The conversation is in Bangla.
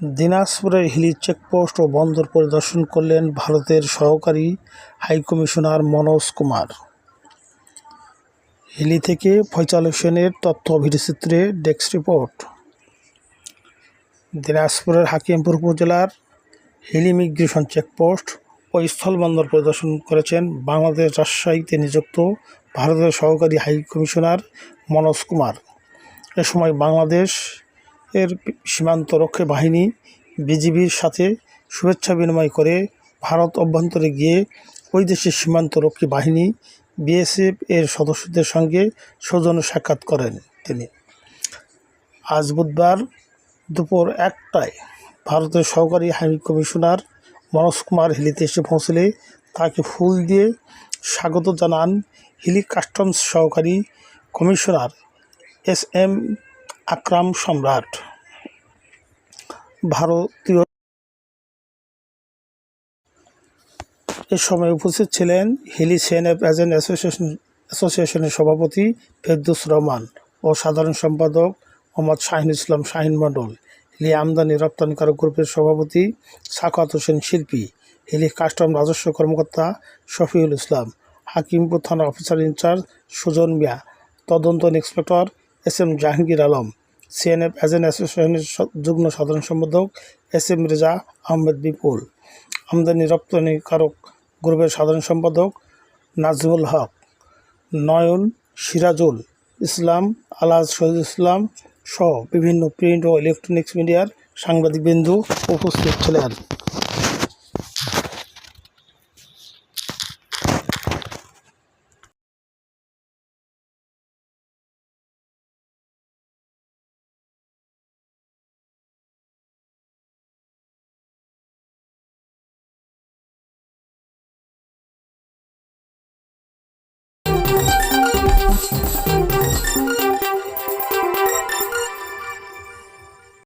দিনাজপুরের হিলি চেকপোস্ট ও বন্দর পরিদর্শন করলেন ভারতের সহকারী হাইকমিশনার মনোজ কুমার। হিলি থেকে ফয়সাল হোসেনের তথ্য ভিডিওচিত্রে ডেস্ক রিপোর্ট। দিনাজপুরের হাকিমপুর উপজেলার হিলি ইমিগ্রেশন চেকপোস্ট ও স্থলবন্দর পরিদর্শন করেছেন বাংলাদেশ রাজশাহীতে নিযুক্ত ভারতের সহকারী হাই কমিশনার মনোজ কুমার। এ সময় বাংলাদেশ এর সীমান্ত রক্ষী বাহিনী বিজিবির সাথে শুভেচ্ছা বিনিময় করে ভারত অভ্যন্তরে গিয়ে ওই দেশের সীমান্ত রক্ষী বাহিনী বিএসএফ এর সদস্যদের সঙ্গে সৌজন্য সাক্ষাৎ করেন তিনি। আজ বুধবার দুপুর একটায় ভারতের সহকারী হাই কমিশনার মনোজ কুমার হিলিতে এসে পৌঁছলে তাকে ফুল দিয়ে স্বাগত জানান হিলি কাস্টমস সহকারী commissioner S M Akram Samrat. ভারতীয় এ সময় উপস্থিত ছিলেন হিলি সিএনএফ এজেন্ট অ্যাসোসিয়েশন, অ্যাসোসিয়েশনের সভাপতি ফেরদুস রহমান ও সাধারণ সম্পাদক মোহাম্মদ শাহিন ইসলাম শাহিন মণ্ডল, হিলি আমদানি রপ্তানিকারক গ্রুপের সভাপতি সাকাত হোসেন শিল্পী, হিলি কাস্টম রাজস্ব কর্মকর্তা শফিউল ইসলাম, হাকিমপুর থানা অফিসার ইনচার্জ সুজন মিয়া, তদন্ত inspector S M Jahangir Alam CNF agent অ্যাসোসিয়েশনের যুগ্ম সাধারণ সম্পাদক এস এম রেজা আহমেদ বিপুল। আমদানি রপ্তানিকারক গ্রুপের সাধারণ সম্পাদক নাজমুল হক, নয়ন সিরাজুল ইসলাম আলাজ শহীদ ইসলাম সহ বিভিন্ন প্রিন্ট ও ইলেকট্রনিক্স মিডিয়ার সাংবাদিকবৃন্দু উপস্থিত ছিলেন।